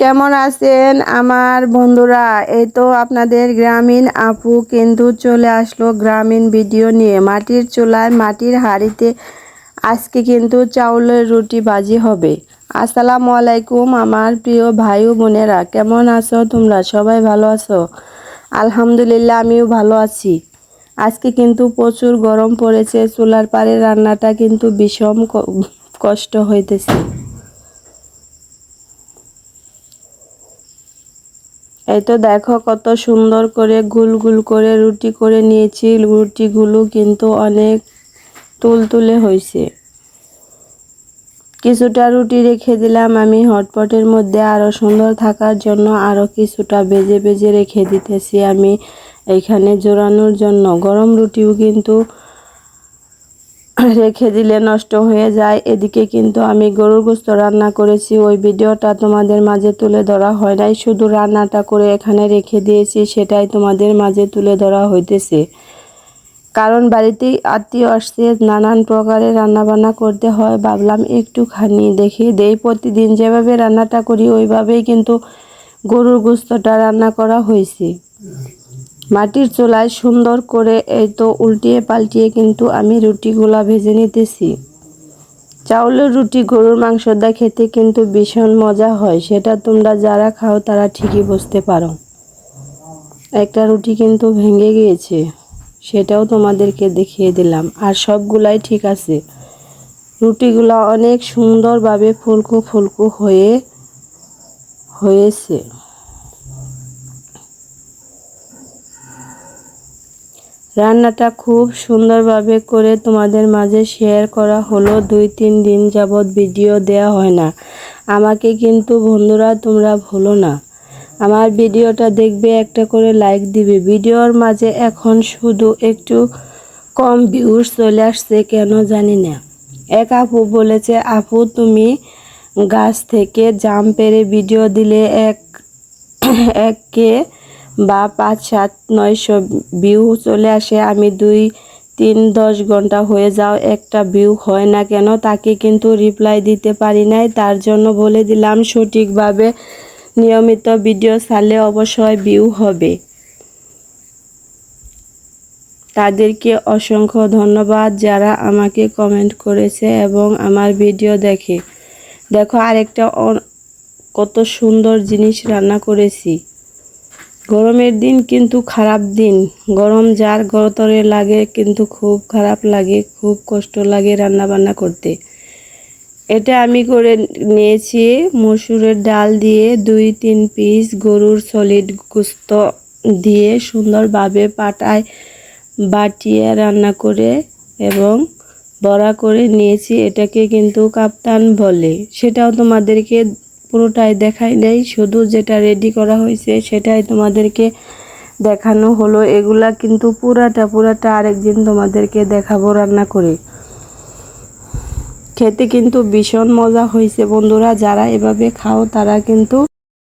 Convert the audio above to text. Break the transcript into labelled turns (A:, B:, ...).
A: কেমন আছেন আমার বন্ধুরা? এই তো আপনাদের গ্রামীণ আপু কিন্তু চলে আসলো গ্রামীণ ভিডিও নিয়ে। মাটির চুলায় মাটির হাঁড়িতে আজকে কিন্তু চাউলের রুটি বাজি হবে। আসসালামু আলাইকুম আমার প্রিয় ভাই ও বোনেরা, কেমন আছো তোমরা? সবাই ভালো আছো? আলহামদুলিল্লাহ আমিও ভালো আছি। আজকে কিন্তু প্রচুর গরম পড়েছে, চুলার পাড়ে রান্নাটা কিন্তু ক- কষ্ট হইতেছে। এই তো দেখো কত সুন্দর করে গুল গুল করে রুটি করে নিয়েছি। রুটিগুলো কিন্তু অনেক তুলতুলে হয়েছে। কিছুটা রুটি রেখে দিলাম আমি হটপটের মধ্যে। আরও সুন্দর থাকার জন্য আরও কিছুটা বেজে বেজে রেখে দিতেছি আমি। এইখানে জোড়ানোর জন্য গরম রুটিও কিন্তু রেখে দিলে নষ্ট হয়ে যায়। এদিকে কিন্তু আমি গরুর গোস্ত রান্না করেছি। ওই ভিডিওটা তোমাদের মাঝে তুলে ধরা হয় নাই। শুধু রান্নাটা করে এখানে রেখে দিয়েছি, সেটাই তোমাদের মাঝে তুলে ধরা হইতেছে। কারণ বাড়িতে আত্মীয় আসছে, নানান প্রকারের রান্নাবান্না করতে হয়। ভাবলাম একটুখানি দেখি, দেই প্রতিদিন যেভাবে রান্নাটা করি, ওইভাবেই কিন্তু গরুর গোস্তটা রান্না করা হয়েছে মাটির চুলায় সুন্দর করে এই তো উল্টিয়ে পাল্টিয়ে কিন্তু আমি রুটিগুলা ভেজে নিতেছি। চাউলের রুটি, গরুর মাংস দা খেতে কিন্তু ভীষণ মজা হয়, সেটা তোমরা যারা খাও তারা ঠিকই বুঝতে পারো। একটা রুটি কিন্তু ভেঙে গিয়েছে, সেটাও তোমাদেরকে দেখিয়ে দিলাম। আর সবগুলাই ঠিক আছে। রুটিগুলো অনেক সুন্দরভাবে ফুলকো ফুলকো হয়ে, হয়েছে। রান্নাটা খুব সুন্দরভাবে করে তোমাদের মাঝে শেয়ার করা হলো। দুই তিন দিন যাবৎ ভিডিও দেয়া হয় না। আমাকে কিন্তু বন্ধুরা তোমরা ভুলো না। আমার ভিডিওটা দেখবে, একটা করে লাইক দিবে। ভিডিওর মাঝে এখন শুধু একটু কম ভিউজ চলে আসছে, কেন জানি না। এক আপু বলেছে, আপু, তুমি গাছ থেকে জাম পেরে ভিডিও দিলে এক এককে বা পাঁচ সাত, নয়শো ভিউ চলে আসে। আমি দুই, তিন, দশ ঘণ্টা হয়ে যাও, একটা ভিউ হয় না কেন? তাকে কিন্তু রিপ্লাই দিতে পারি নাই। তার জন্য বলে দিলাম, সঠিকভাবে নিয়মিত ভিডিও ছাড়লে অবশ্যই ভিউ হবে। তাদেরকে অসংখ্য ধন্যবাদ যারা আমাকে কমেন্ট করেছে এবং আমার ভিডিও দেখে। দেখো, আরেকটা কত সুন্দর জিনিস রান্না করেছি। গরমের দিন কিন্তু খারাপ দিন। গরম যার গরতরে লাগে কিন্তু খুব খারাপ লাগে, খুব কষ্ট লাগে রান্না বান্না করতে। এটা আমি করে নিয়েছি মসুরের ডাল দিয়ে দুই তিন পিস গরুর সলিড গুস্ত দিয়ে সুন্দরভাবে পাটায় বাটিয়ে রান্না করে এবং বড়া করে নিয়েছি। এটাকে কিন্তু কাপ্তান বলে। সেটাও তোমাদেরকে পুরোটাই দেখাই নেই। শুধু যেটা রেডি করা হয়েছে সেটাই তোমাদেরকে দেখানো হলো। এগুলা কিন্তু পুরাটা পুরাটা আরেকদিন তোমাদেরকে দেখাবো রান্না করে। খেতে কিন্তু ভীষণ মজা হয়েছে বন্ধুরা। যারা এভাবে খাও তারা কিন্তু